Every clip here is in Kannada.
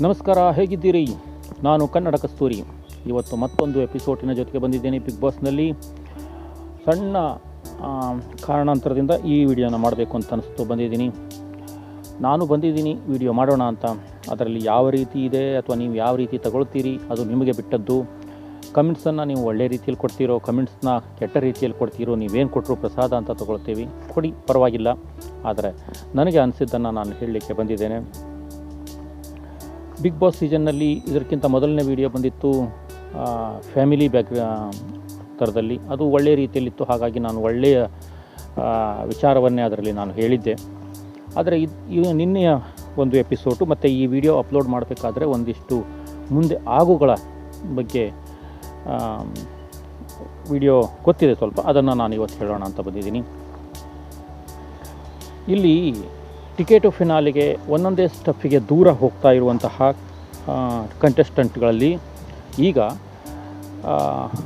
ನಮಸ್ಕಾರ, ಹೇಗಿದ್ದೀರಿ? ನಾನು ಕನ್ನಡ ಕಸ್ತೂರಿ. ಇವತ್ತು ಮತ್ತೊಂದು ಎಪಿಸೋಡಿನ ಜೊತೆಗೆ ಬಂದಿದ್ದೇನೆ ಬಿಗ್ ಬಾಸ್ನಲ್ಲಿ ಸಣ್ಣ ಕಾರಣಾಂತರದಿಂದ ಈ ವಿಡಿಯೋನ ಮಾಡಬೇಕು ಅಂತ ಅನಿಸ್ತು, ಬಂದಿದ್ದೀನಿ. ನಾನು ಬಂದಿದ್ದೀನಿ, ವಿಡಿಯೋ ಮಾಡೋಣ ಅಂತ. ಅದರಲ್ಲಿ ಯಾವ ರೀತಿ ಇದೆ ಅಥವಾ ನೀವು ಯಾವ ರೀತಿ ತಗೊಳ್ತೀರಿ, ಅದು ನಿಮಗೆ ಬಿಟ್ಟದ್ದು. ಕಮೆಂಟ್ಸನ್ನು ನೀವು ಒಳ್ಳೆ ರೀತಿಯಲ್ಲಿ ಕೊಡ್ತೀರೋ ಕಮೆಂಟ್ಸ್ನ ಕೆಟ್ಟ ರೀತಿಯಲ್ಲಿ ಕೊಡ್ತೀರೋ, ನೀವೇನು ಕೊಟ್ಟರು ಪ್ರಸಾದ ಅಂತ ತಗೊಳ್ತೀವಿ. ಕೊಡಿ, ಪರವಾಗಿಲ್ಲ. ಆದರೆ, ನನಗೆ ಅನಿಸಿದ್ದನ್ನು ನಾನು ಹೇಳಲಿಕ್ಕೆ ಬಂದಿದ್ದೇನೆ. ಬಿಗ್ ಬಾಸ್ ಸೀಸನ್ನಲ್ಲಿ ಇದಕ್ಕಿಂತ ಮೊದಲನೇ ವಿಡಿಯೋ ಬಂದಿತ್ತು ಫ್ಯಾಮಿಲಿ ಬ್ಯಾಕ್ ಥರದಲ್ಲಿ ಅದು ಒಳ್ಳೆಯ ರೀತಿಯಲ್ಲಿತ್ತು. ಹಾಗಾಗಿ ನಾನು ಒಳ್ಳೆಯ ವಿಚಾರವನ್ನೇ ಅದರಲ್ಲಿ ನಾನು ಹೇಳಿದ್ದೆ. ಆದರೆ ಇದು ನಿನ್ನೆಯ ಒಂದು ಎಪಿಸೋಡು ಮತ್ತು ಈ ವಿಡಿಯೋ ಅಪ್ಲೋಡ್ ಮಾಡಬೇಕಾದ್ರೆ ಒಂದಿಷ್ಟು ಮುಂದೆ ಆಗುಗಳ ಬಗ್ಗೆ ವಿಡಿಯೋ ಗೊತ್ತಿದೆ ಸ್ವಲ್ಪ. ಅದನ್ನು ನಾನು ಇವತ್ತು ಹೇಳೋಣ ಅಂತ ಬಂದಿದ್ದೀನಿ. ಇಲ್ಲಿ ಟಿಕೆಟು ಫಿನಾಲಿಗೆ ಒಂದೊಂದೇ ಸ್ಟಫಿಗೆ ದೂರ ಹೋಗ್ತಾ ಇರುವಂತಹ ಕಂಟೆಸ್ಟೆಂಟ್ಗಳಲ್ಲಿ ಈಗ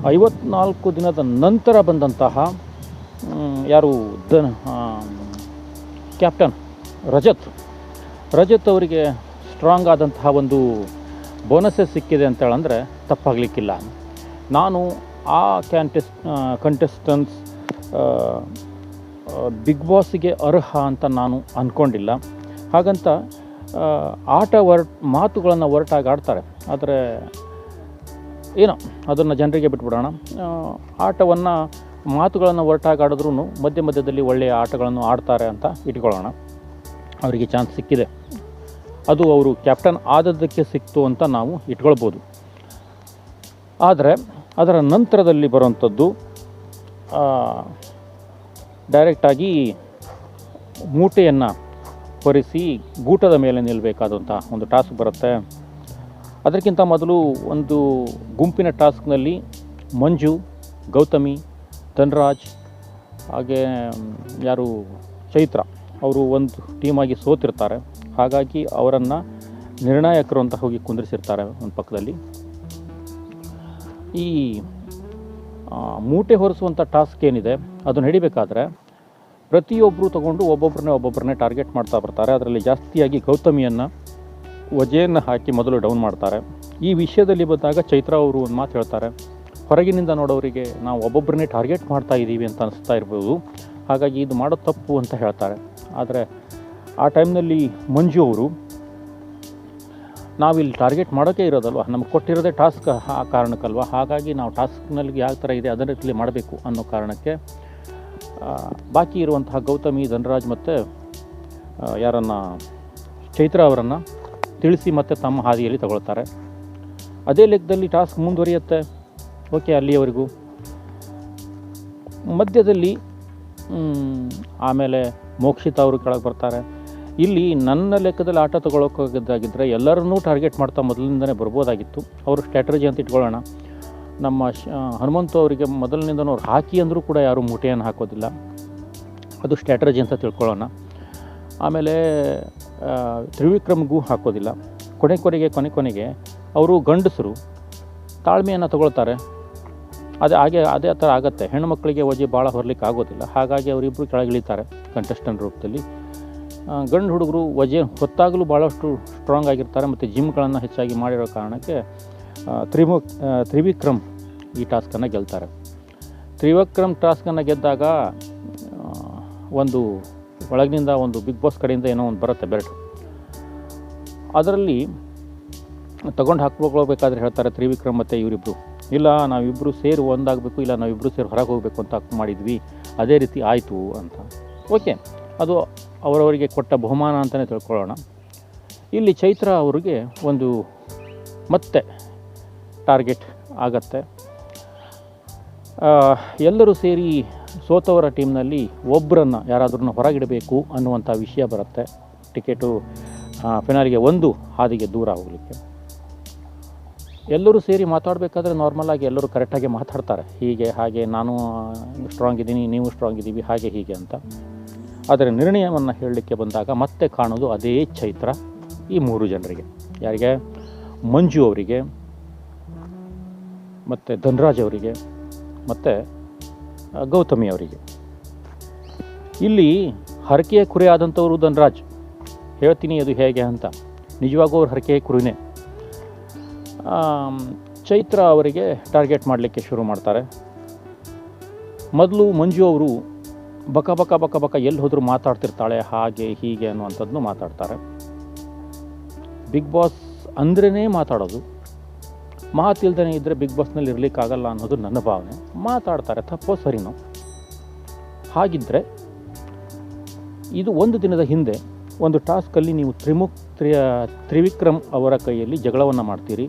ಐವತ್ನಾಲ್ಕು ದಿನದ ನಂತರ ಬಂದಂತಹ ಯಾರು ದ ಕ್ಯಾಪ್ಟನ್ ರಜತ್. ರಜತ್ ಅವರಿಗೆ ಸ್ಟ್ರಾಂಗ್ ಆದಂತಹ ಒಂದು ಬೋನಸ್ಸೇ ಸಿಕ್ಕಿದೆ ಅಂತ ಹೇಳಂದರೆ ತಪ್ಪಾಗಲಿಕ್ಕಿಲ್ಲ. ನಾನು ಆ ಕ್ಯಾಂಟೆಸ್ ಕಂಟೆಸ್ಟೆನ್ಸ್ ಬಿಗ್ ಬಾಸ್ಗೆ ಅರ್ಹ ಅಂತ ನಾನು ಅಂದ್ಕೊಂಡಿಲ್ಲ ಹಾಗಂತ ಆಟ ಹೊರ ಮಾತುಗಳನ್ನು ಹೊರಟಾಗಿ ಆಡ್ತಾರೆ. ಆದರೆ, ಏನೋ, ಅದನ್ನು ಜನರಿಗೆ ಬಿಟ್ಬಿಡೋಣ. ಆಟವನ್ನು, ಮಾತುಗಳನ್ನು ಹೊರಟಾಗಿ ಆಡಿದ್ರೂ ಮಧ್ಯ ಮಧ್ಯದಲ್ಲಿ ಒಳ್ಳೆಯ ಆಟಗಳನ್ನು ಆಡ್ತಾರೆ ಅಂತ ಇಟ್ಕೊಳ್ಳೋಣ. ಅವರಿಗೆ ಚಾನ್ಸ್ ಸಿಕ್ಕಿದೆ. ಅದು ಅವರು ಕ್ಯಾಪ್ಟನ್ ಆದದ್ದಕ್ಕೆ ಸಿಕ್ತು ಅಂತ ನಾವು ಇಟ್ಕೊಳ್ಬೋದು. ಆದರೆ, ಅದರ ನಂತರದಲ್ಲಿ ಬರುವಂಥದ್ದು ಡೈರೆಕ್ಟಾಗಿ ಮೂಟೆಯನ್ನು ಹೊರಿಸಿ ಗೂಟದ ಮೇಲೆ ನಿಲ್ಲಬೇಕಾದಂಥ ಒಂದು ಟಾಸ್ಕ್ ಬರುತ್ತೆ. ಅದಕ್ಕಿಂತ ಮೊದಲು ಒಂದು ಗುಂಪಿನ ಟಾಸ್ಕ್ನಲ್ಲಿ ಮಂಜು, ಗೌತಮಿ, ಧನ್ರಾಜ್, ಹಾಗೆ ಯಾರು, ಚೈತ್ರ ಅವರು ಒಂದು ಟೀಮಾಗಿ ಸೋತಿರ್ತಾರೆ. ಹಾಗಾಗಿ ಅವರನ್ನು ನಿರ್ಣಾಯಕರು ಅಂತ ಹೋಗಿ ಕುಂದಿರಿಸಿರ್ತಾರೆ ಒಂದು ಪಕ್ಕದಲ್ಲಿ. ಈ ಮೂಟೆ ಹೊರಿಸುವಂಥ ಟಾಸ್ಕ್ ಏನಿದೆ ಅದು ನಡಿಬೇಕಾದ್ರೆ ಪ್ರತಿಯೊಬ್ಬರು ತಗೊಂಡು ಒಬ್ಬೊಬ್ಬರನ್ನೇ ಒಬ್ಬೊಬ್ಬರನ್ನೇ ಟಾರ್ಗೆಟ್ ಮಾಡ್ತಾ ಬರ್ತಾರೆ. ಅದರಲ್ಲಿ ಜಾಸ್ತಿಯಾಗಿ ಗೌತಮಿಯನ್ನು, ವಜೆಯನ್ನು ಹಾಕಿ ಮೊದಲು ಡೌನ್ ಮಾಡ್ತಾರೆ. ಈ ವಿಷಯದಲ್ಲಿ ಬಂದಾಗ ಚೈತ್ರ ಅವರು ಒಂದು ಮಾತು ಹೇಳ್ತಾರೆ. ಹೊರಗಿನಿಂದ ನೋಡೋರಿಗೆ ನಾವು ಒಬ್ಬೊಬ್ಬರನ್ನೇ ಟಾರ್ಗೆಟ್ ಮಾಡ್ತಾ ಇದ್ದೀವಿ ಅಂತ ಅನಿಸ್ತಾ ಇರ್ಬೋದು. ಹಾಗಾಗಿ ಇದು ಮಾಡೋ ತಪ್ಪು ಅಂತ ಹೇಳ್ತಾರೆ. ಆದರೆ ಆ ಟೈಮ್ನಲ್ಲಿ ಮಂಜು ಅವರು ನಾವಿಲ್ಲಿ ಟಾರ್ಗೆಟ್ ಮಾಡೋಕ್ಕೆ ಇರೋದಲ್ವ? ನಮ್ಗೆ ಕೊಟ್ಟಿರೋದೇ ಟಾಸ್ಕ್ ಆ ಕಾರಣಕ್ಕಲ್ವ? ಹಾಗಾಗಿ ನಾವು ಟಾಸ್ಕ್ನಲ್ಲಿ ಯಾವ ಥರ ಇದೆ ಅದರ ರೀತಿಯಲ್ಲಿ ಮಾಡಬೇಕು ಅನ್ನೋ ಕಾರಣಕ್ಕೆ ಬಾಕಿ ಇರುವಂತಹ ಗೌತಮಿ, ಧನರಾಜ್ ಮತ್ತು ಯಾರನ್ನು, ಚೈತ್ರ ಅವರನ್ನು ತಿಳಿಸಿ ಮತ್ತು ತಮ್ಮ ಹಾದಿಯಲ್ಲಿ ತಗೊಳ್ತಾರೆ. ಅದೇ ಲೆಕ್ಕದಲ್ಲಿ ಟಾಸ್ಕ್ ಮುಂದುವರಿಯುತ್ತೆ. ಓಕೆ ಅಲ್ಲಿಯವರೆಗೂ. ಮಧ್ಯದಲ್ಲಿ ಆಮೇಲೆ ಮೋಕ್ಷಿತ ಅವರು ಕೆಳಗೆ ಬರ್ತಾರೆ. ಇಲ್ಲಿ ನನ್ನ ಲೆಕ್ಕದಲ್ಲಿ ಆಟ ತಗೊಳ್ಳೋಕ್ಕಾಗಿದ್ದಾಗಿದ್ದರೆ ಎಲ್ಲರನ್ನೂ ಟಾರ್ಗೆಟ್ ಮಾಡ್ತಾ ಮೊದಲಿಂದನೇ ಬರ್ಬೋದಾಗಿತ್ತು. ಅವರು ಸ್ಟ್ರಾಟಜಿ ಅಂತ ಇಟ್ಕೊಳ್ಳೋಣ. ನಮ್ಮ ಶ ಹನುಮಂತು ಅವರಿಗೆ ಮೊದಲಿನಿಂದನೂ ಅವ್ರು ಹಾಕಿ ಅಂದರೂ ಕೂಡ ಯಾರೂ ಮೂಟೆಯನ್ನು ಹಾಕೋದಿಲ್ಲ. ಅದು ಸ್ಟ್ರಾಟಜಿ ಅಂತ ತಿಳ್ಕೊಳ್ಳೋಣ. ಆಮೇಲೆ ತ್ರಿವಿಕ್ರಮಗೂ ಹಾಕೋದಿಲ್ಲ. ಕೊನೆ ಕೊನೆಗೆ ಕೊನೆ ಕೊನೆಗೆ ಅವರು ಗಂಡಸರು. ತಾಳ್ಮೆಯನ್ನು ತಗೊಳ್ತಾರೆ. ಅದೇ ಹಾಗೆ, ಅದೇ ಥರ ಆಗುತ್ತೆ. ಹೆಣ್ಣುಮಕ್ಕಳಿಗೆ ವಜೆ ಭಾಳ ಹೊರಲಿಕ್ಕೆ ಆಗೋದಿಲ್ಲ ಹಾಗಾಗಿ ಅವರಿಬ್ಬರು ಕೆಳಗಿಳಿತಾರೆ ಕಂಟೆಸ್ಟೆಂಟ್ ರೂಪದಲ್ಲಿ. ಗಂಡು ಹುಡುಗರು ವಜೆ ಹೊತ್ತಾಗಲೂ ಭಾಳಷ್ಟು ಸ್ಟ್ರಾಂಗ್ ಆಗಿರ್ತಾರೆ ಮತ್ತು ಜಿಮ್ಗಳನ್ನು ಹೆಚ್ಚಾಗಿ ಮಾಡಿರೋ ಕಾರಣಕ್ಕೆ ತ್ರಿಮು ತ್ರಿವಿಕ್ರಮ್ ಈ ಟಾಸ್ಕನ್ನು ಗೆಲ್ತಾರೆ. ತ್ರಿವಿಕ್ರಮ್ ಟಾಸ್ಕನ್ನು ಗೆದ್ದಾಗ ಒಂದು ಒಳಗಿನಿಂದ ಒಂದು ಬಿಗ್ ಬಾಸ್ ಕಡೆಯಿಂದ ಏನೋ ಒಂದು ಬರುತ್ತೆ ಬೆಲ್ಟ್ ಅದರಲ್ಲಿ ತಗೊಂಡು ಹಾಕ್ಬೇಕಾದ್ರೆ ಹೇಳ್ತಾರೆ ತ್ರಿವಿಕ್ರಮ್ ಮತ್ತು ಇವರಿಬ್ಬರು ಇಲ್ಲ ನಾವಿಬ್ಬರು ಸೇರಿ ಒಂದಾಗಬೇಕು, ಇಲ್ಲ ನಾವಿಬ್ಬರು ಸೇರಿ ಹೊರಗೆ ಹೋಗಬೇಕು ಅಂತ ಮಾಡಿದ್ವಿ, ಅದೇ ರೀತಿ ಆಯಿತು ಅಂತ. ಓಕೆ ಅದು ಅವರವರಿಗೆ ಕೊಟ್ಟ ಬಹುಮಾನ ಅಂತಲೇ ತಿಳ್ಕೊಳ್ಳೋಣ. ಇಲ್ಲಿ ಚೈತ್ರ ಅವರಿಗೆ ಒಂದು ಮತ್ತೆ ಟಾರ್ಗೆಟ್ ಆಗತ್ತೆ. ಎಲ್ಲರೂ ಸೇರಿ ಸೋತವರ ಟೀಮ್ನಲ್ಲಿ ಒಬ್ಬರನ್ನು ಯಾರಾದ್ರೂ ಹೊರಗಿಡಬೇಕು ಅನ್ನುವಂಥ ವಿಷಯ ಬರುತ್ತೆ. ಟಿಕೆಟು ಫಿನಾಲಿಗೆ ಒಂದು ಹಾದಿಗೆ ದೂರ ಹೋಗಲಿಕ್ಕೆ. ಎಲ್ಲರೂ ಸೇರಿ ಮಾತಾಡಬೇಕಾದ್ರೆ ನಾರ್ಮಲಾಗಿ ಎಲ್ಲರೂ ಕರೆಕ್ಟಾಗಿ ಮಾತಾಡ್ತಾರೆ. ಹೀಗೆ, ಹಾಗೆ, ನಾನು ಸ್ಟ್ರಾಂಗ್ ಇದ್ದೀನಿ, ನೀವು ಸ್ಟ್ರಾಂಗ್ ಇದ್ದೀವಿ, ಹಾಗೆ, ಹೀಗೆ ಅಂತ. ಆದರೆ ನಿರ್ಣಯವನ್ನು ಹೇಳಲಿಕ್ಕೆ ಬಂದಾಗ ಮತ್ತೆ ಕಾಣೋದು ಅದೇ ಚೈತ್ರ ಈ ಮೂರು ಜನರಿಗೆ. ಯಾರಿಗೆ? ಮಂಜು ಅವರಿಗೆ, ಮತ್ತು ಧನ್ರಾಜ್ ಅವರಿಗೆ, ಮತ್ತು ಗೌತಮಿ ಅವರಿಗೆ. ಇಲ್ಲಿ ಹರಕೆಯ ಕುರಿ ಆದಂಥವರು ಧನ್ರಾಜ್. ಹೇಳ್ತೀನಿ ಅದು ಹೇಗೆ ಅಂತ. ನಿಜವಾಗೂ ಅವ್ರ ಹರಕೆಯ ಕುರಿನೇ. ಚೈತ್ರ ಅವರಿಗೆ ಟಾರ್ಗೆಟ್ ಮಾಡಲಿಕ್ಕೆ ಶುರು ಮಾಡ್ತಾರೆ. ಮೊದಲು ಮಂಜು ಅವರು ಬಕ ಬಕ ಬಕ ಬಕ ಎಲ್ಲಿ ಹೋದರೂ ಮಾತಾಡ್ತಿರ್ತಾಳೆ, ಹಾಗೆ ಹೀಗೆ ಅನ್ನುವಂಥದ್ದನ್ನು ಮಾತಾಡ್ತಾರೆ. ಬಿಗ್ ಬಾಸ್ ಅಂದ್ರೇ ಮಾತಾಡೋದು. ಮಾತಿಲ್ದೇ ಇದ್ದರೆ ಬಿಗ್ ಬಾಸ್ನಲ್ಲಿ ಇರಲಿಕ್ಕಾಗಲ್ಲ ಅನ್ನೋದು ನನ್ನ ಭಾವನೆ. ಮಾತಾಡ್ತಾರೆ, ತಪ್ಪೋ ಸರಿನೋ. ಹಾಗಿದ್ದರೆ ಇದು ಒಂದು ದಿನದ ಹಿಂದೆ ಒಂದು ಟಾಸ್ಕಲ್ಲಿ ನೀವು ತ್ರಿಮುಖ್, ತ್ರಿ, ತ್ರಿವಿಕ್ರಮ್ ಅವರ ಕೈಯಲ್ಲಿ ಜಗಳವನ್ನು ಮಾಡ್ತೀರಿ.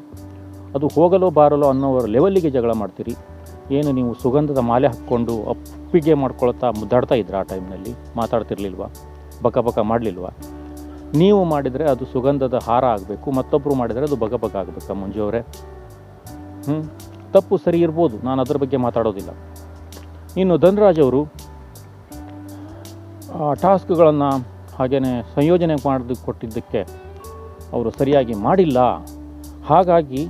ಅದು ಹೋಗಲೋ ಬಾರಲೋ ಅನ್ನೋವರ ಲೆವೆಲ್ಲಿಗೆ ಜಗಳ ಮಾಡ್ತೀರಿ. ಏನು ನೀವು ಸುಗಂಧದ ಮಾಲೆ ಹಾಕ್ಕೊಂಡು ಅಪ್ಪಿಗೆ ಮಾಡ್ಕೊಳ್ತಾ ಮುದ್ದಾಡ್ತಾ ಇದ್ರು ಆ ಟೈಮ್ನಲ್ಲಿ. ಮಾತಾಡ್ತಿರ್ಲಿಲ್ವ? ಬಕ ಬಕ ಮಾಡಲಿಲ್ವ? ನೀವು ಮಾಡಿದರೆ ಅದು ಸುಗಂಧದ ಹಾರ ಆಗಬೇಕು ಮತ್ತೊಬ್ಬರು ಮಾಡಿದರೆ ಅದು ಬಗ ಬಗ ಆಗಬೇಕಾ, ಮಂಜು ಅವರೇ. ಹ್ಞೂ ತಪ್ಪು ಸರಿ ಇರ್ಬೋದು, ನಾನು ಅದರ ಬಗ್ಗೆ ಮಾತಾಡೋದಿಲ್ಲ. ಇನ್ನು ಧನ್ರಾಜ್ ಅವರು ಟಾಸ್ಕ್ಗಳನ್ನು ಹಾಗೆಯೇ ಸಂಯೋಜನೆ ಮಾಡಿದ ಕೊಟ್ಟಿದ್ದಕ್ಕೆ ಅವರು ಸರಿಯಾಗಿ ಮಾಡಿಲ್ಲ. ಹಾಗಾಗಿ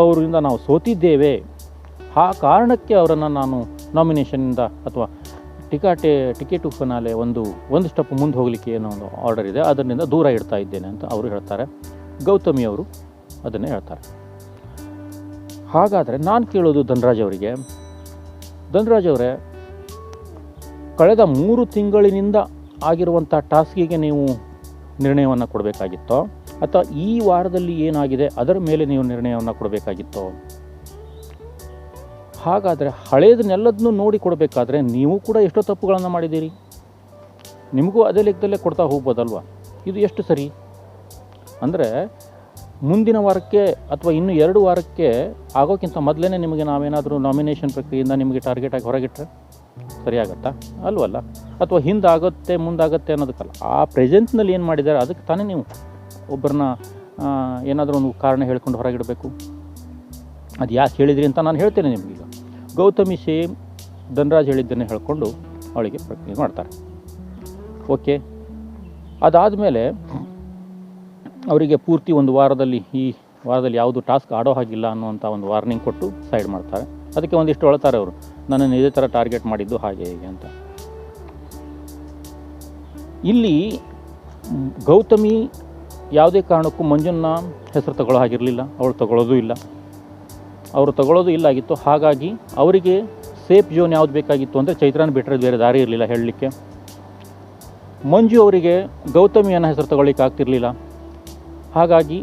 ಅವರಿಂದ ನಾವು ಸೋತಿದ್ದೇವೆ. ಆ ಕಾರಣಕ್ಕೆ ಅವರನ್ನು ನಾನು ನಾಮಿನೇಷನ್ನಿಂದ ಅಥವಾ ಟಿಕಾಟೆ, ಟಿಕೆಟು ಫನಾಲೆ ಒಂದು ಒಂದು ಸ್ಟೆಪ್ ಮುಂದೆ ಹೋಗಲಿಕ್ಕೆ ಏನೋ ಒಂದು ಆರ್ಡರ್ ಇದೆ. ಅದರಿಂದ ದೂರ ಇಡ್ತಾ ಇದ್ದೇನೆ ಅಂತ ಅವರು ಹೇಳ್ತಾರೆ. ಗೌತಮಿ ಅವರು ಅದನ್ನೇ ಹೇಳ್ತಾರೆ. ಹಾಗಾದರೆ ನಾನು ಕೇಳೋದು ಧನರಾಜ್ ಅವರಿಗೆ. ಧನರಾಜ್ ಅವರೇ, ಕಳೆದ ಮೂರು ತಿಂಗಳಿನಿಂದ ಆಗಿರುವಂಥ ಟಾಸ್ಕಿಗೆ ನೀವು ನಿರ್ಣಯವನ್ನು ಕೊಡಬೇಕಾಗಿತ್ತೋ, ಅಥವಾ ಈ ವಾರದಲ್ಲಿ ಏನಾಗಿದೆ, ಅದರ ಮೇಲೆ ನೀವು ನಿರ್ಣಯವನ್ನು ಕೊಡಬೇಕಾಗಿತ್ತೋ ಹಾಗಾದರೆ ಹಳೇದನ್ನೆಲ್ಲದನ್ನೂ ನೋಡಿ ಕೊಡಬೇಕಾದ್ರೆ ನೀವು ಕೂಡ ಎಷ್ಟೋ ತಪ್ಪುಗಳನ್ನು ಮಾಡಿದ್ದೀರಿ. ನಿಮಗೂ ಅದೇ ಲೆಕ್ಕದಲ್ಲೇ ಕೊಡ್ತಾ ಹೋಗ್ಬೋದಲ್ವ? ಇದು ಎಷ್ಟು ಸರಿ? ಅಂದರೆ ಮುಂದಿನ ವಾರಕ್ಕೆ ಅಥವಾ ಇನ್ನು ಎರಡು ವಾರಕ್ಕೆ ಆಗೋಕ್ಕಿಂತ ಮೊದಲೇ ನಿಮಗೆ ನಾವೇನಾದರೂ ನಾಮಿನೇಷನ್ ಪ್ರಕ್ರಿಯೆಯಿಂದ ನಿಮಗೆ ಟಾರ್ಗೆಟ್ ಆಗಿ ಹೊರಗಿಟ್ರೆ ಸರಿಯಾಗತ್ತಾ ಅಲ್ವಲ್ಲ? ಅಥವಾ ಹಿಂದಾಗುತ್ತೆ, ಮುಂದಾಗುತ್ತೆ ಅನ್ನೋದಕ್ಕಲ್ಲ. ಆ ಪ್ರೆಸೆನ್ಸ್ನಲ್ಲಿ ಏನು ಮಾಡಿದ್ದಾರೆ, ಅದಕ್ಕೆ ತಾನೇ ನೀವು ಒಬ್ಬರನ್ನ ಏನಾದರೂ ಒಂದು ಕಾರಣ ಹೇಳ್ಕೊಂಡು ಹೊರಗಿಡಬೇಕು. ಅದು ಯಾಕೆ ಹೇಳಿದ್ರಿ ಅಂತ ನಾನು ಹೇಳ್ತೇನೆ ನಿಮಗೀಗ. ಗೌತಮಿ ಸೇಮ್ ಧನರಾಜ್ ಹೇಳಿದ್ದನ್ನು ಹೇಳ್ಕೊಂಡು ಅವಳಿಗೆ ಪ್ರಕ್ರಿಯೆ ಮಾಡ್ತಾರೆ. ಓಕೆ. ಅದಾದಮೇಲೆ ಅವರಿಗೆ ಪೂರ್ತಿ ಒಂದು ವಾರದಲ್ಲಿ ಈ ವಾರದಲ್ಲಿ ಯಾವುದು ಟಾಸ್ಕ್ ಆಡೋ ಹಾಗಿಲ್ಲ ಅನ್ನುವಂಥ ಒಂದು ವಾರ್ನಿಂಗ್ ಕೊಟ್ಟು ಸೈಡ್ ಮಾಡ್ತಾರೆ. ಅದಕ್ಕೆ ಒಂದಿಷ್ಟು ಹೇಳ್ತಾರೆ ಅವರು, ನನ್ನನ್ನು ಇದೇ ಥರ ಟಾರ್ಗೆಟ್ ಮಾಡಿದ್ದು ಹಾಗೆ ಹೀಗೆ ಅಂತ. ಇಲ್ಲಿ ಗೌತಮಿ ಯಾವುದೇ ಕಾರಣಕ್ಕೂ ಮಂಜುನ ಹೆಸರು ತಗೊಳ್ಳೋ ಹಾಗಿರಲಿಲ್ಲ, ಅವಳು ತಗೊಳ್ಳೋದೂ ಇಲ್ಲ. ಅವರು ತಗೊಳ್ಳೋದು ಇಲ್ಲ ಆಗಿತ್ತು ಹಾಗಾಗಿ ಅವರಿಗೆ ಸೇಫ್ ಜೋನ್ ಯಾವ್ದು ಬೇಕಾಗಿತ್ತು ಅಂದರೆ ಚೈತ್ರನ ಬಿಟ್ಟರೆ ಬೇರೆ ದಾರಿ ಇರಲಿಲ್ಲ ಹೇಳಲಿಕ್ಕೆ. ಮಂಜು ಅವರಿಗೆ ಗೌತಮಿಯನ್ನು ಹೆಸರು ತಗೊಳ್ಳಿಕ್ಕೆ ಆಗ್ತಿರಲಿಲ್ಲ. ಹಾಗಾಗಿ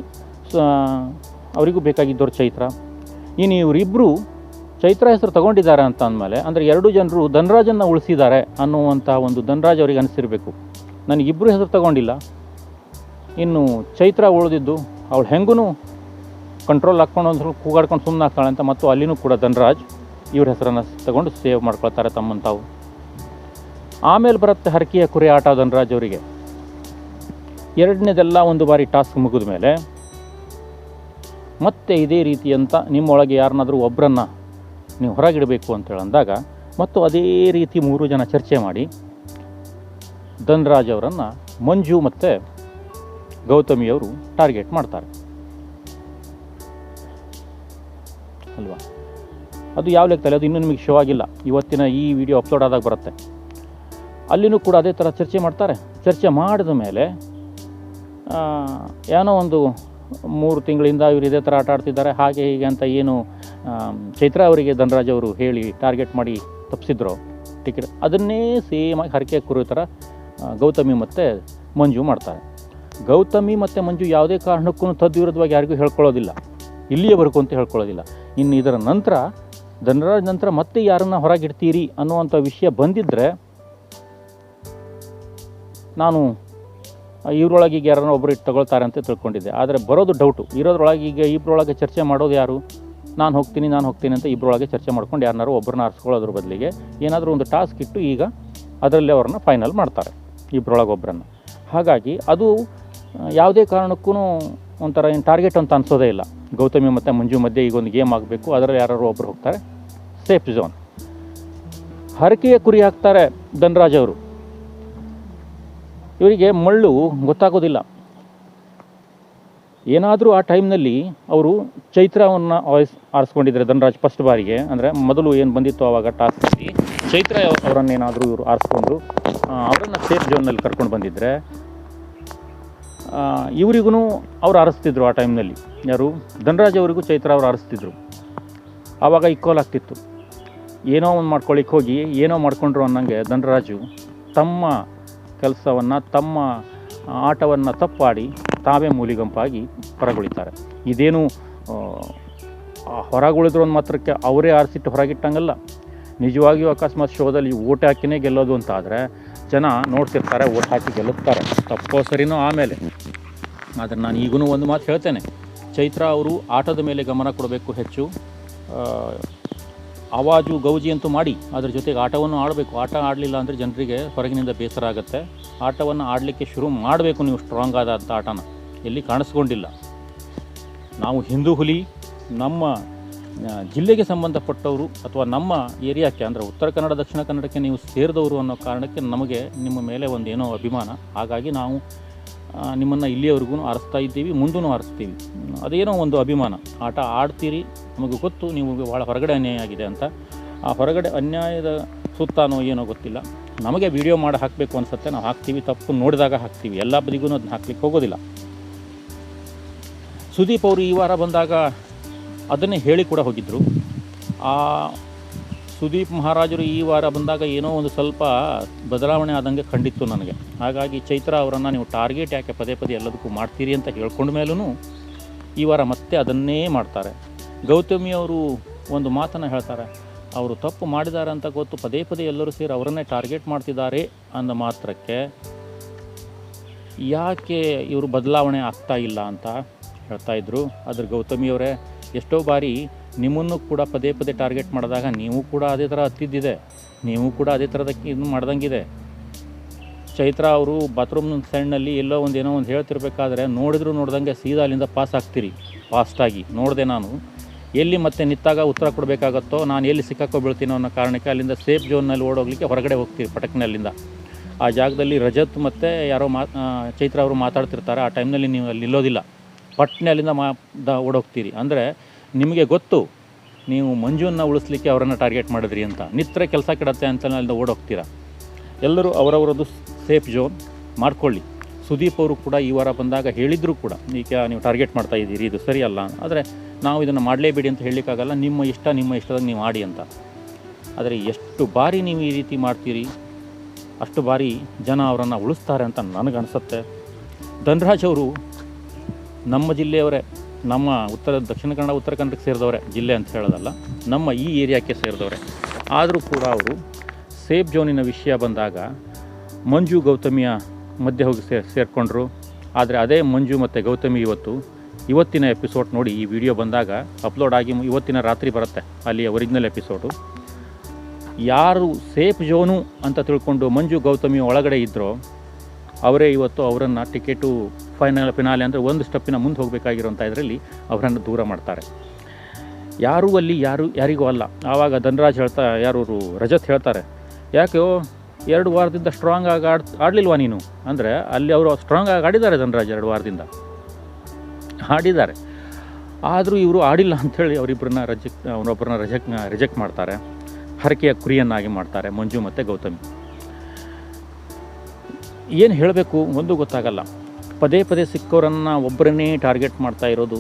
ಅವರಿಗೂ ಬೇಕಾಗಿದ್ದವ್ರು ಚೈತ್ರ. ಇನ್ನು ಇವರಿಬ್ಬರು ಚೈತ್ರ ಹೆಸರು ತಗೊಂಡಿದ್ದಾರೆ ಅಂತ ಅಂದಮೇಲೆ, ಅಂದರೆ ಎರಡು ಜನರು ಧನರಾಜನ್ನು ಉಳಿಸಿದ್ದಾರೆ ಅನ್ನುವಂತಹ ಒಂದು ಧನರಾಜ್ ಅವರಿಗೆ ಅನಿಸಿರಬೇಕು. ನನಗಿಬ್ಬರು ಹೆಸರು ತಗೊಂಡಿಲ್ಲ. ಇನ್ನು ಚೈತ್ರ ಉಳಿದಿದ್ದು, ಅವಳು ಹೆಂಗೂ ಕಂಟ್ರೋಲ್ ಹಾಕ್ಕೊಂಡು ಒಂದು ಸ್ವಲ್ಪ ಕೂಗಾಡ್ಕೊಂಡು ಸುಮ್ಮನೆ ಆಗ್ತಾಳೆ ಅಂತ ಮತ್ತು ಅಲ್ಲಿನೂ ಕೂಡ ಧನರಾಜ್ ಇವ್ರ ಹೆಸರನ್ನು ತಗೊಂಡು ಸೇವ್ ಮಾಡ್ಕೊಳ್ತಾರೆ ತಮ್ಮನ್ನು ತಾವು ಆಮೇಲೆ ಬರುತ್ತೆ ಹರಕೆಯ ಕುರಿ ಆಟ ಧನರಾಜ್ ಅವರಿಗೆ. ಎರಡನೇದೆಲ್ಲ ಒಂದು ಬಾರಿ ಟಾಸ್ಕ್ ಮುಗಿದ ಮೇಲೆ ಮತ್ತೆ ಇದೇ ರೀತಿಯಂತ ನಿಮ್ಮೊಳಗೆ ಯಾರನ್ನಾದರೂ ಒಬ್ಬರನ್ನು ನೀವು ಹೊರಗಿಡಬೇಕು ಅಂತೇಳಿ ಅಂದಾಗ ಮತ್ತು ಅದೇ ರೀತಿ ಮೂರು ಜನ ಚರ್ಚೆ ಮಾಡಿ ಧನರಾಜ್ ಅವರನ್ನು ಮಂಜು ಮತ್ತು ಗೌತಮಿಯವರು ಟಾರ್ಗೆಟ್ ಮಾಡ್ತಾರೆ. ಅಲ್ವಾ? ಅದು ಯಾವ ಲೆಕ್ಕದಲ್ಲಿ? ಅದು ಇನ್ನೂ ನಿಮಗೆ ಶೋ ಆಗಿಲ್ಲ. ಇವತ್ತಿನ ಈ ವಿಡಿಯೋ ಅಪ್ಲೋಡ್ ಆದಾಗ ಬರುತ್ತೆ. ಅಲ್ಲಿನೂ ಕೂಡ ಅದೇ ಥರ ಚರ್ಚೆ ಮಾಡ್ತಾರೆ. ಚರ್ಚೆ ಮಾಡಿದ ಮೇಲೆ ಏನೋ ಒಂದು ಮೂರು ತಿಂಗಳಿಂದ ಇವರು ಇದೇ ಥರ ಆಟ ಆಡ್ತಿದ್ದಾರೆ. ಹಾಗೆ ಹೀಗೆ ಅಂತ ಏನು ಚೈತ್ರ ಅವರಿಗೆ ಧನರಾಜ್ ಅವರು ಹೇಳಿ ಟಾರ್ಗೆಟ್ ಮಾಡಿ ತಪ್ಪಿಸಿದ್ರು ಟಿಕೆಟ್ ಅದನ್ನೇ ಸೇಮಾಗಿ ಹರಕೆ ಕುರಿ ಥರ ಗೌತಮಿ ಮತ್ತು ಮಂಜು ಮಾಡ್ತಾರೆ. ಗೌತಮಿ ಮತ್ತು ಮಂಜು ಯಾವುದೇ ಕಾರಣಕ್ಕೂ ತದ್ವಿರುದ್ಧವಾಗಿ ಯಾರಿಗೂ ಹೇಳ್ಕೊಳ್ಳೋದಿಲ್ಲ. ಇಲ್ಲಿಯವರೆಗೂ ಅಂತ ಹೇಳ್ಕೊಳ್ಳೋದಿಲ್ಲ. ಇನ್ನು ಇದರ ನಂತರ, ಧನರಾಜ್ ನಂತರ ಮತ್ತೆ ಯಾರನ್ನು ಹೊರಗಿಡ್ತೀರಿ ಅನ್ನುವಂಥ ವಿಷಯ ಬಂದಿದ್ದರೆ ನಾನು ಇವರೊಳಗೆ ಈಗ ಯಾರನ್ನ ಒಬ್ಬರು ಇಟ್ಟು ತಗೊಳ್ತಾರೆ ಅಂತ ತಿಳ್ಕೊಂಡಿದ್ದೆ. ಆದರೆ ಬರೋದು ಡೌಟು ಇರೋದ್ರೊಳಗೆ ಈಗ ಇಬ್ಬರೊಳಗೆ ಚರ್ಚೆ ಮಾಡೋದು ಯಾರು? ನಾನು ಹೋಗ್ತೀನಿ ನಾನು ಹೋಗ್ತೀನಿ ಅಂತ ಇಬ್ಬರೊಳಗೆ ಚರ್ಚೆ ಮಾಡ್ಕೊಂಡು ಯಾರನ್ನಾರು ಒಬ್ಬರನ್ನ ಆರಿಸ್ಕೊಳ್ಳೋದ್ರ ಬದಲಿಗೆ ಏನಾದರೂ ಒಂದು ಟಾಸ್ಕ್ ಇಟ್ಟು ಈಗ ಅದರಲ್ಲೇ ಅವ್ರನ್ನ ಫೈನಲ್ ಮಾಡ್ತಾರೆ ಇಬ್ಬರೊಳಗೆ ಒಬ್ಬರನ್ನು ಹಾಗಾಗಿ ಅದು ಯಾವುದೇ ಕಾರಣಕ್ಕೂ ಒಂಥರ ಏನು ಟಾರ್ಗೆಟ್ ಅಂತ ಅನ್ಸೋದೇ ಇಲ್ಲ. ಗೌತಮಿ ಮತ್ತು ಮಂಜು ಮಧ್ಯೆ ಈಗ ಒಂದು ಗೇಮ್ ಆಗಬೇಕು, ಅದರಲ್ಲಿ ಯಾರು ಒಬ್ಬರು ಹೋಗ್ತಾರೆ. ಸೇಫ್ ಝೋನ್ ಹರಕೆಯ ಕುರಿ ಹಾಕ್ತಾರೆ ಧನರಾಜ್ ಅವರು. ಇವರಿಗೆ ಮಳ್ಳು ಗೊತ್ತಾಗೋದಿಲ್ಲ. ಏನಾದರೂ ಆ ಟೈಮ್ನಲ್ಲಿ ಅವರು ಚೈತ್ರವನ್ನು ವಾಯ್ಸ್ ಆರಿಸ್ಕೊಂಡಿದ್ದಾರೆ ಧನರಾಜ್ ಫಸ್ಟ್ ಬಾರಿಗೆ, ಅಂದರೆ ಮೊದಲು ಏನು ಬಂದಿತ್ತು ಆವಾಗ ಟಾಸ್ಕಲ್ಲಿ ಚೈತ್ರ ಅವರನ್ನೇನಾದರೂ ಇವರು ಆರಿಸ್ಕೊಂಡು ಅವರನ್ನು ಸೇಫ್ ಝೋನಲ್ಲಿ ಕರ್ಕೊಂಡು ಬಂದಿದ್ದರೆ ಇವರಿಗೂ ಅವ್ರು ಆರಿಸ್ತಿದ್ರು ಆ ಟೈಮ್ನಲ್ಲಿ. ಯಾರು? ಧನರಾಜ್ ಅವರಿಗೂ ಚೈತ್ರ ಅವ್ರು ಆರಿಸ್ತಿದ್ರು. ಆವಾಗ ಇಕ್ಕೋಲ್ ಆಗ್ತಿತ್ತು. ಏನೋ ಒಂದು ಮಾಡ್ಕೊಳ್ಳಿಕ್ಕೆ ಹೋಗಿ, ಏನೋ ಮಾಡ್ಕೊಂಡ್ರು ಅನ್ನಂಗೆ ಧನರಾಜು ತಮ್ಮ ಕೆಲಸವನ್ನು, ತಮ್ಮ ಆಟವನ್ನು ತಪ್ಪಾಡಿ ತಾವೇ ಮೂಲಿಗಂಪಾಗಿ ಹೊರಗುಳಿತಾರೆ. ಇದೇನು ಹೊರಗುಳಿದ್ರು ಒಂದು ಮಾತ್ರಕ್ಕೆ ಅವರೇ ಆರಿಸಿಟ್ಟು ಹೊರಗಿಟ್ಟಂಗಲ್ಲ. ನಿಜವಾಗಿಯೂ ಅಕಸ್ಮಾತ್ ಶೋದಲ್ಲಿ ಓಟೆ ಹಾಕಿನೇ ಗೆಲ್ಲೋದು ಅಂತ ಆದರೆ ಜನ ನೋಡ್ತಿರ್ತಾರೆ, ಓಟ್ ಹಾಕಿ ಗೆಲ್ಲುತ್ತಾರೆ. ತಪ್ಪೋ ಸರಿನೋ ಆಮೇಲೆ. ಆದರೆ ನಾನು ಈಗೂ ಒಂದು ಮಾತು ಹೇಳ್ತೇನೆ. ಚೈತ್ರ ಅವರು ಆಟದ ಮೇಲೆ ಗಮನ ಕೊಡಬೇಕು ಹೆಚ್ಚು. ಆವಾಜು, ಗೌಜಿ ಅಂತೂ ಮಾಡಿ, ಅದ್ರ ಜೊತೆಗೆ ಆಟವನ್ನು ಆಡಬೇಕು. ಆಟ ಆಡಲಿಲ್ಲ ಅಂದರೆ ಜನರಿಗೆ ಹೊರಗಿನಿಂದ ಬೇಸರ ಆಗುತ್ತೆ. ಆಟವನ್ನು ಆಡಲಿಕ್ಕೆ ಶುರು ಮಾಡಬೇಕು ನೀವು ಸ್ಟ್ರಾಂಗ್ ಆದಂಥ ಆಟನ. ಎಲ್ಲಿ ಕಾಣಿಸ್ಕೊಂಡಿಲ್ಲ. ನಾವು ಹಿಂದೂ ಹುಲಿ, ನಮ್ಮ ಜಿಲ್ಲೆಗೆ ಸಂಬಂಧಪಟ್ಟವರು ಅಥವಾ ನಮ್ಮ ಏರಿಯಾಕ್ಕೆ ಅಂದರೆ ಉತ್ತರ ಕನ್ನಡ, ದಕ್ಷಿಣ ಕನ್ನಡಕ್ಕೆ ನೀವು ಸೇರಿದವರು ಅನ್ನೋ ಕಾರಣಕ್ಕೆ ನಮಗೆ ನಿಮ್ಮ ಮೇಲೆ ಒಂದು ಏನೋ ಅಭಿಮಾನ. ಹಾಗಾಗಿ ನಾವು ನಿಮ್ಮನ್ನು ಇಲ್ಲಿಯವರೆಗೂ ಆರಿಸ್ತಾ ಇದ್ದೀವಿ ಮುಂದೂ ಆರಿಸ್ತೀವಿ. ಅದೇನೋ ಒಂದು ಅಭಿಮಾನ. ಆಟ ಆಡ್ತೀರಿ, ನಮಗೆ ಗೊತ್ತು, ನೀವು ಭಾಳ ಹೊರಗಡೆ ಅನ್ಯಾಯ ಆಗಿದೆ ಅಂತ. ಆ ಹೊರಗಡೆ ಅನ್ಯಾಯದ ಸುತ್ತಾನೋ ಏನೋ ಗೊತ್ತಿಲ್ಲ. ನಮಗೆ ವಿಡಿಯೋ ಮಾಡಿ ಹಾಕಬೇಕು ಅನಿಸುತ್ತೆ. ನಾವು ಹಾಕ್ತೀವಿ, ತಪ್ಪು ನೋಡಿದಾಗ ಹಾಕ್ತೀವಿ. ಎಲ್ಲ ಬದಿಗೂ ಅದನ್ನ ಹಾಕ್ಲಿಕ್ಕೆ ಹೋಗೋದಿಲ್ಲ. ಸುದೀಪ್ ಅವರು ಈ ವಾರ ಬಂದಾಗ ಅದನ್ನೇ ಹೇಳಿ ಕೂಡ ಹೋಗಿದ್ದರು ಆ ಸುದೀಪ್ ಮಹಾರಾಜರು ಈ ವಾರ ಬಂದಾಗ ಏನೋ ಒಂದು ಸ್ವಲ್ಪ ಬದಲಾವಣೆ ಆದಂಗೆ ಕಂಡಿತ್ತು ನನಗೆ. ಹಾಗಾಗಿ ಚೈತ್ರ ಅವರನ್ನು ನೀವು ಟಾರ್ಗೆಟ್ ಯಾಕೆ ಪದೇ ಪದೇ ಎಲ್ಲದಕ್ಕೂ ಮಾಡ್ತೀರಿ ಅಂತ ಹೇಳ್ಕೊಂಡ ಮೇಲೂ ಈ ವಾರ ಮತ್ತೆ ಅದನ್ನೇ ಮಾಡ್ತಾರೆ. ಗೌತಮಿ ಅವರು ಒಂದು ಮಾತನ್ನು ಹೇಳ್ತಾರೆ, ಅವರು ತಪ್ಪು ಮಾಡಿದ್ದಾರೆ ಅಂತ ಗೊತ್ತು, ಪದೇ ಪದೇ ಎಲ್ಲರೂ ಸೇರಿ ಅವರನ್ನೇ ಟಾರ್ಗೆಟ್ ಮಾಡ್ತಿದ್ದಾರೆ ಅಂದ ಮಾತ್ರಕ್ಕೆ, ಯಾಕೆ ಇವರು ಬದಲಾವಣೆ ಆಗ್ತಾ ಇಲ್ಲ? ಅಂತ ಹೇಳ್ತಾ ಇದ್ರು. ಅದ್ರ ಗೌತಮಿಯವರೇ ಎಷ್ಟೋ ಬಾರಿ ನಿಮ್ಮನ್ನು ಕೂಡ ಪದೇ ಪದೇ ಟಾರ್ಗೆಟ್ ಮಾಡಿದಾಗ ನೀವು ಕೂಡ ಅದೇ ಥರ ಹತ್ತಿದ್ದಿದೆ. ನೀವು ಕೂಡ ಅದೇ ಥರದಕ್ಕೆ ಇದು ಮಾಡ್ದಂಗಿದೆ. ಚೈತ್ರ ಅವರು ಬಾತ್ರೂಮ್ ಸೈಡ್ನಲ್ಲಿ ಎಲ್ಲೋ ಒಂದು ಏನೋ ಒಂದು ಹೇಳ್ತಿರ್ಬೇಕಾದ್ರೆ ನೋಡಿದ್ರು ನೋಡ್ದಂಗೆ ಸೀದಾ ಅಲ್ಲಿಂದ ಪಾಸ್ ಆಗ್ತೀರಿ. ಫಾಸ್ಟಾಗಿ ನೋಡಿದೆ ನಾನು. ಎಲ್ಲಿ ಮತ್ತೆ ನಿತ್ತಾಗ ಉತ್ತರ ಕೊಡಬೇಕಾಗತ್ತೋ, ನಾನು ಎಲ್ಲಿ ಸಿಕ್ಕಾಕೋ ಬೀಳ್ತೀನೋ ಅನ್ನೋ ಕಾರಣಕ್ಕೆ ಅಲ್ಲಿಂದ ಸೇಫ್ ಝೋನ್ನಲ್ಲಿ ಓಡೋಗ್ಲಿಕ್ಕೆ ಹೊರಗಡೆ ಹೋಗ್ತೀರಿ ಪಟಕ್ನಲ್ಲಿಂದ. ಆ ಜಾಗದಲ್ಲಿ ರಜತ್ ಮತ್ತು ಯಾರೋ ಮಾ ಚೈತ್ರ ಅವರು ಮಾತಾಡ್ತಿರ್ತಾರೆ. ಆ ಟೈಮ್ನಲ್ಲಿ ನೀವು ಅಲ್ಲಿ ನಿಲ್ಲೋದಿಲ್ಲ ಪಟ್ನೆ ಅಲ್ಲಿಂದ ಮಾ ದ ಓಡೋಗ್ತೀರಿ. ಅಂದರೆ ನಿಮಗೆ ಗೊತ್ತು, ನೀವು ಮಂಜುವನ್ನು ಉಳಿಸ್ಲಿಕ್ಕೆ ಅವರನ್ನು ಟಾರ್ಗೆಟ್ ಮಾಡಿದ್ರಿ ಅಂತ. ನಿತ್ರೆ ಕೆಲಸ ಕೆಡತ್ತೆ ಅಂತ ಅಲ್ಲಿಂದ ಓಡೋಗ್ತೀರಾ? ಎಲ್ಲರೂ ಅವರವರದ್ದು ಸೇಫ್ ಜೋನ್ ಮಾಡ್ಕೊಳ್ಳಿ. ಸುದೀಪ್ ಅವರು ಕೂಡ ಈ ವಾರ ಬಂದಾಗ ಹೇಳಿದರೂ ಕೂಡ ಈಗ ನೀವು ಟಾರ್ಗೆಟ್ ಮಾಡ್ತಾ ಇದ್ದೀರಿ, ಇದು ಸರಿಯಲ್ಲ ಆದರೆ ನಾವು ಇದನ್ನು ಮಾಡಲೇಬೇಡಿ ಅಂತ ಹೇಳಲಿಕ್ಕಾಗಲ್ಲ, ನಿಮ್ಮ ಇಷ್ಟ, ನಿಮ್ಮ ಇಷ್ಟದಾಗ ನೀವು ಮಾಡಿ ಅಂತ. ಆದರೆ ಎಷ್ಟು ಬಾರಿ ನೀವು ಈ ರೀತಿ ಮಾಡ್ತೀರಿ, ಅಷ್ಟು ಬಾರಿ ಜನ ಅವರನ್ನು ಉಳಿಸ್ತಾರೆ ಅಂತ ನನಗನ್ಸುತ್ತೆ. ಧನ್ರಾಜ್ ಅವರು ನಮ್ಮ ಜಿಲ್ಲೆಯವರೇ, ನಮ್ಮ ಉತ್ತರ, ದಕ್ಷಿಣ ಕನ್ನಡ, ಉತ್ತರ ಕನ್ನಡಕ್ಕೆ ಸೇರಿದವರೇ, ಜಿಲ್ಲೆ ಅಂತ ಹೇಳೋದಲ್ಲ, ನಮ್ಮ ಈ ಏರಿಯಾಕ್ಕೆ ಸೇರಿದವರೇ. ಆದರೂ ಕೂಡ ಅವರು ಸೇಫ್ ಜೋನಿನ ವಿಷಯ ಬಂದಾಗ ಮಂಜು ಗೌತಮಿಯ ಮಧ್ಯೆ ಹೋಗಿ ಸೇ, ಸೇರಿಕೊಂಡ್ರು. ಆದರೆ ಅದೇ ಮಂಜು ಮತ್ತು ಗೌತಮಿ ಇವತ್ತು ಇವತ್ತಿನ ಎಪಿಸೋಡ್ ನೋಡಿ ಈ ವಿಡಿಯೋ ಬಂದಾಗ ಅಪ್ಲೋಡ್ ಆಗಿ ಇವತ್ತಿನ ರಾತ್ರಿ ಬರುತ್ತೆ ಅಲ್ಲಿ ಒರಿಜಿನಲ್ ಎಪಿಸೋಡು. ಯಾರು ಸೇಫ್ ಜೋನು ಅಂತ ತಿಳ್ಕೊಂಡು ಮಂಜು ಗೌತಮಿ ಒಳಗಡೆ ಇದ್ದರೋ ಅವರೇ ಇವತ್ತು ಅವರನ್ನು ಟಿಕೆಟು ಫೈನಲ್ ಫಿನಾಲೆ ಅಂದರೆ ಒಂದು ಸ್ಟೆಪ್ಪಿನ ಮುಂದೆ ಹೋಗಬೇಕಾಗಿರುವಂಥ ಇದರಲ್ಲಿ ಅವರನ್ನು ದೂರ ಮಾಡ್ತಾರೆ. ಯಾರೂ ಅಲ್ಲಿ ಯಾರು ಯಾರಿಗೂ ಅಲ್ಲ. ಆವಾಗ ಧನರಾಜ್ ಹೇಳ್ತಾ ಯಾರು ರಜತ್ ಹೇಳ್ತಾರೆ, ಯಾಕೆ ಎರಡು ವಾರದಿಂದ ಸ್ಟ್ರಾಂಗ್ ಆಗಿ ಆಡ್, ಆಡಲಿಲ್ವಾ ನೀನು? ಅಂದರೆ ಅಲ್ಲಿ ಅವರು ಸ್ಟ್ರಾಂಗ್ ಆಗಿ ಆಡಿದ್ದಾರೆ ಧನರಾಜ್ ಎರಡು ವಾರದಿಂದ. ಆಡಿದ್ದಾರೆ. ಆದರೂ ಇವರು ಆಡಿಲ್ಲ ಅಂಥೇಳಿ ಅವರಿಬ್ಬರನ್ನ ರಜೆಕ್ಟ್ ಅವರೊಬ್ಬರನ್ನ ರಜೆಕ್ ರಿಜೆಕ್ಟ್ ಮಾಡ್ತಾರೆ. ಹರಕೆಯ ಕುರಿಯನ್ನಾಗಿ ಮಾಡ್ತಾರೆ ಮಂಜು ಮತ್ತು ಗೌತಮಿ. ಏನು ಹೇಳಬೇಕು? ಒಂದು ಗೊತ್ತಾಗಲ್ಲ. ಪದೇ ಪದೇ ಸಿಕ್ಕೋರನ್ನು ಒಬ್ಬರನ್ನೇ ಟಾರ್ಗೆಟ್ ಮಾಡ್ತಾ ಇರೋದು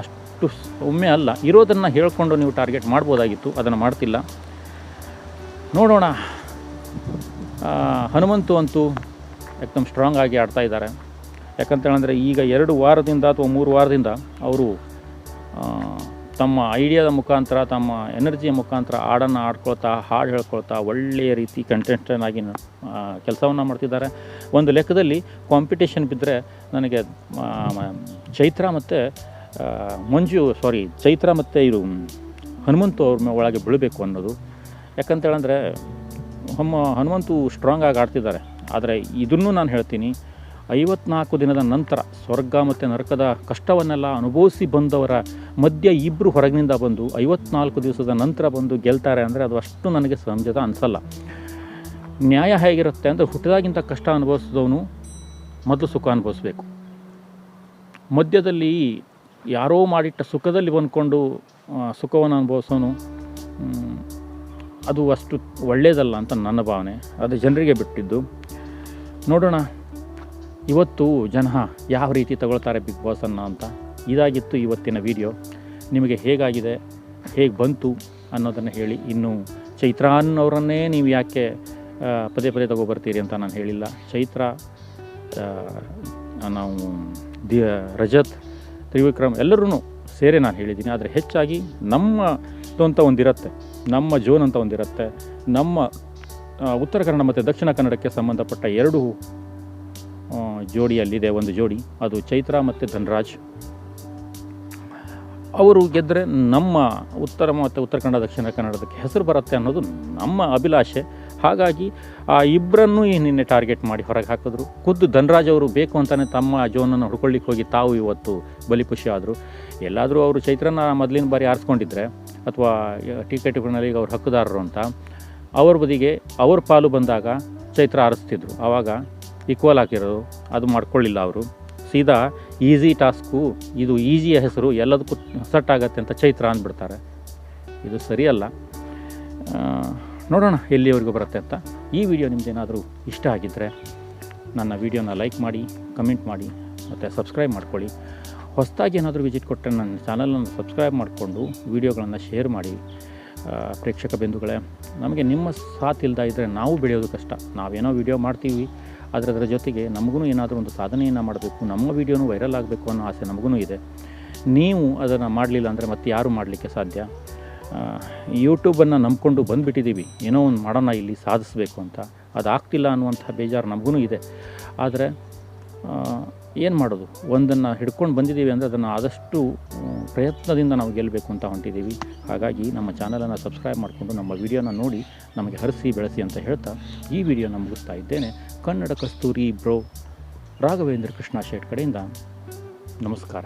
ಅಷ್ಟು ಒಮ್ಮೆ ಅಲ್ಲ. ಇರೋದನ್ನು ಹೇಳ್ಕೊಂಡು ನೀವು ಟಾರ್ಗೆಟ್ ಮಾಡ್ಬೋದಾಗಿತ್ತು, ಅದನ್ನು ಮಾಡ್ತಿಲ್ಲ. ನೋಡೋಣ. ಹನುಮಂತು ಅಂತೂ ಏಕದಮ್ ಸ್ಟ್ರಾಂಗ್ ಆಗಿ ಆಡ್ತಾ ಇದ್ದಾರೆ. ಯಾಕಂತೇಳಿದ್ರೆ ಈಗ ಎರಡು ವಾರದಿಂದ ಅಥವಾ ಮೂರು ವಾರದಿಂದ ಅವರು ತಮ್ಮ ಐಡಿಯಾದ ಮುಖಾಂತರ, ತಮ್ಮ ಎನರ್ಜಿಯ ಮುಖಾಂತರ ಹಾಡನ್ನು ಆಡ್ಕೊಳ್ತಾ ಹಾಡು ಹೇಳ್ಕೊಳ್ತಾ ಒಳ್ಳೆಯ ರೀತಿ ಕಂಟೆಸ್ಟನ್ನಾಗಿ ಕೆಲಸವನ್ನು ಮಾಡ್ತಿದ್ದಾರೆ. ಒಂದು ಲೆಕ್ಕದಲ್ಲಿ ಕಾಂಪಿಟೇಷನ್ ಬಿದ್ದರೆ ನನಗೆ ಚೈತ್ರ ಮತ್ತು ಮಂಜು ಸಾರಿ ಚೈತ್ರ ಮತ್ತು ಇದು ಹನುಮಂತು ಅವ್ರ ಒಳಗೆ ಬೀಳಬೇಕು ಅನ್ನೋದು. ಯಾಕಂತೇಳಂದರೆ, ಹಮ್ಮ ಹನುಮಂತು ಸ್ಟ್ರಾಂಗಾಗಿ ಆಡ್ತಿದ್ದಾರೆ. ಆದರೆ ಇದನ್ನು ನಾನು ಹೇಳ್ತೀನಿ ಐವತ್ನಾಲ್ಕು ದಿನದ ನಂತರ ಸ್ವರ್ಗ ಮತ್ತು ನರಕದ ಕಷ್ಟವನ್ನೆಲ್ಲ ಅನುಭವಿಸಿ ಬಂದವರ ಮಧ್ಯ ಇಬ್ಬರು ಹೊರಗಿನಿಂದ ಬಂದು ಐವತ್ನಾಲ್ಕು ದಿವಸದ ನಂತರ ಬಂದು ಗೆಲ್ತಾರೆ ಅಂದರೆ ಅದು ಅಷ್ಟು ನನಗೆ ಸಂಜದ ಅನಿಸಲ್ಲ. ನ್ಯಾಯ ಹೇಗಿರುತ್ತೆ ಅಂದರೆ ಹುಟ್ಟಿದಾಗಿಂತ ಕಷ್ಟ ಅನುಭವಿಸಿದವನು ಮೊದಲು ಸುಖ ಅನುಭವಿಸ್ಬೇಕು. ಮಧ್ಯದಲ್ಲಿ ಯಾರೋ ಮಾಡಿಟ್ಟ ಸುಖದಲ್ಲಿ ಬಂದ್ಕೊಂಡು ಸುಖವನ್ನು ಅನುಭವಿಸೋನು ಅದು ಅಷ್ಟು ಒಳ್ಳೆಯದಲ್ಲ ಅಂತ ನನ್ನ ಭಾವನೆ. ಅದು ಜನರಿಗೆ ಬಿಟ್ಟಿದ್ದು. ನೋಡೋಣ. ಇವತ್ತು ಜನ ಯಾವ ರೀತಿ ತಗೊಳ್ತಾರೆ ಬಿಗ್ ಬಾಸನ್ನು ಅಂತ ಇದಾಗಿತ್ತು ಇವತ್ತಿನ ವಿಡಿಯೋ ನಿಮಗೆ ಹೇಗಾಗಿದೆ? ಹೇಗೆ ಬಂತು ಅನ್ನೋದನ್ನು ಹೇಳಿ. ಇನ್ನು ಚೈತ್ರಾನ್ ಅವರನ್ನೇ ನೀವು ಯಾಕೆ ಪದೇ ಪದೇ ತಗೊಬರ್ತೀರಿ ಅಂತ ನಾನು ಹೇಳಿಲ್ಲ. ಚೈತ್ರ ನಾವು ದಿ, ರಜತ್, ತ್ರಿವಿಕ್ರಮ್ ಎಲ್ಲರೂ ಸೇರಿ ನಾನು ಹೇಳಿದ್ದೀನಿ. ಆದರೆ ಹೆಚ್ಚಾಗಿ ನಮ್ಮ ಅಂತ ಒಂದಿರುತ್ತೆ. ನಮ್ಮ ಜೋನ್ ಅಂತ ಒಂದಿರುತ್ತೆ. ನಮ್ಮ ಉತ್ತರ ಕನ್ನಡ ಮತ್ತು ದಕ್ಷಿಣ ಕನ್ನಡಕ್ಕೆ ಸಂಬಂಧಪಟ್ಟ ಎರಡು ಜೋಡಿಯಲ್ಲಿದೆ, ಒಂದು ಜೋಡಿ. ಅದು ಚೈತ್ರ ಮತ್ತು ಧನರಾಜ್. ಅವರು ಗೆದ್ದರೆ ನಮ್ಮ ಉತ್ತರ ಮತ್ತು ಉತ್ತರ ಕನ್ನಡ, ದಕ್ಷಿಣ ಕನ್ನಡದಕ್ಕೆ ಹೆಸರು ಬರುತ್ತೆ ಅನ್ನೋದು ನಮ್ಮ ಅಭಿಲಾಷೆ. ಹಾಗಾಗಿ ಆ ಇಬ್ಬರನ್ನೂ ನಿನ್ನೆ ಟಾರ್ಗೆಟ್ ಮಾಡಿ ಹೊರಗೆ ಹಾಕಿದ್ರು. ಖುದ್ದು ಧನರಾಜ್ ಅವರು ಬೇಕು ಅಂತಲೇ ತಮ್ಮ ಜೋನನ್ನು ಹುಡ್ಕೊಳ್ಳಿಕ್ಕೆ ಹೋಗಿ ತಾವು ಇವತ್ತು ಬಲಿಪುಷಿ ಆದರು. ಎಲ್ಲಾದರೂ ಅವರು ಚೈತ್ರನ ಮೊದಲಿನ ಬಾರಿ ಆರಿಸ್ಕೊಂಡಿದ್ರೆ, ಅಥವಾ ಟಿಕೆಟ್ಗಳಲ್ಲಿ ಅವ್ರು ಹಕ್ಕುದಾರರು ಅಂತ, ಅವ್ರ ಬದಿಗೆ ಅವ್ರ ಪಾಲು ಬಂದಾಗ ಚೈತ್ರ ಆರಿಸ್ತಿದ್ರು. ಆವಾಗ ಈಕ್ವಲ್ ಹಾಕಿರೋದು ಅದು ಮಾಡ್ಕೊಳ್ಳಿಲ್ಲ ಅವರು. ಸೀದಾ ಈಸಿ ಟಾಸ್ಕು ಇದು ಈಸಿಯ ಹೆಸರು, ಎಲ್ಲದಕ್ಕೂ ಸೆಟ್ ಆಗತ್ತೆ ಅಂತ ಚೈತ್ರ ಅಂದ್ಬಿಡ್ತಾರೆ. ಇದು ಸರಿಯಲ್ಲ. ನೋಡೋಣ ಎಲ್ಲಿವರೆಗೂ ಬರುತ್ತೆ ಅಂತ. ಈ ವಿಡಿಯೋ ನಿಮ್ದೇನಾದರೂ ಇಷ್ಟ ಆಗಿದ್ದರೆ ನನ್ನ ವಿಡಿಯೋನ ಲೈಕ್ ಮಾಡಿ ಕಮೆಂಟ್ ಮಾಡಿ, ಮತ್ತು ಸಬ್ಸ್ಕ್ರೈಬ್ ಮಾಡ್ಕೊಳ್ಳಿ. ಹೊಸದಾಗಿ ಏನಾದರೂ ವಿಸಿಟ್ ಕೊಟ್ಟರೆ ನನ್ನ ಚಾನಲನ್ನು ಸಬ್ಸ್ಕ್ರೈಬ್ ಮಾಡಿಕೊಂಡು ವಿಡಿಯೋಗಳನ್ನು ಶೇರ್ ಮಾಡಿ. ಪ್ರೇಕ್ಷಕ ಬಿಂದುಗಳೇ ನಮಗೆ ನಿಮ್ಮ ಸಾಥ್ ಇಲ್ಲದ ಇದ್ದರೆ ನಾವು ಬೆಳೆಯೋದು ಕಷ್ಟ. ನಾವೇನೋ ವಿಡಿಯೋ ಮಾಡ್ತೀವಿ ಆದರೆ ಅದರ ಜೊತೆಗೆ ನಮಗೂ ಏನಾದರೂ ಒಂದು ಸಾಧನೆಯನ್ನು ಮಾಡಬೇಕು, ನಮ್ಮ ವಿಡಿಯೋನು ವೈರಲ್ ಆಗಬೇಕು ಅನ್ನೋ ಆಸೆ ನಮಗೂ ಇದೆ. ನೀವು ಅದನ್ನು ಮಾಡಲಿಲ್ಲ ಅಂದರೆ ಮತ್ತೆ ಯಾರು ಮಾಡಲಿಕ್ಕೆ ಸಾಧ್ಯ? ಯೂಟ್ಯೂಬನ್ನು ನಂಬಿಕೊಂಡು ಬಂದುಬಿಟ್ಟಿದ್ದೀವಿ ಏನೋ ಒಂದು ಮಾಡೋಣ ಇಲ್ಲಿ, ಸಾಧಿಸಬೇಕು ಅಂತ. ಅದು ಆಗ್ತಿಲ್ಲ ಅನ್ನುವಂಥ ಬೇಜಾರು ನಮಗೂ ಇದೆ. ಆದರೆ ಏನು ಮಾಡೋದು? ಒಂದನ್ನು ಹಿಡ್ಕೊಂಡು ಬಂದಿದ್ದೀವಿ ಅಂದರೆ ಅದನ್ನು ಆದಷ್ಟು ಪ್ರಯತ್ನದಿಂದ ನಾವು ಗೆಲ್ಲಬೇಕು ಅಂತ ಹೊಂಟಿದ್ದೀವಿ. ಹಾಗಾಗಿ ನಮ್ಮ ಚಾನಲನ್ನು ಸಬ್ಸ್ಕ್ರೈಬ್ ಮಾಡಿಕೊಂಡು ನಮ್ಮ ವಿಡಿಯೋನ ನೋಡಿ, ನಮಗೆ ಹರಿಸಿ ಬೆಳೆಸಿ ಅಂತ ಹೇಳ್ತಾ ಈ ವಿಡಿಯೋನ ಮುಗಿಸ್ತಾ ಇದ್ದೇನೆ. ಕನ್ನಡ ಕಸ್ತೂರಿ ಬ್ರೋ ರಾಘವೇಂದ್ರ ಕೃಷ್ಣ ಶೇಟ್ ಕಡೆಯಿಂದ ನಮಸ್ಕಾರ.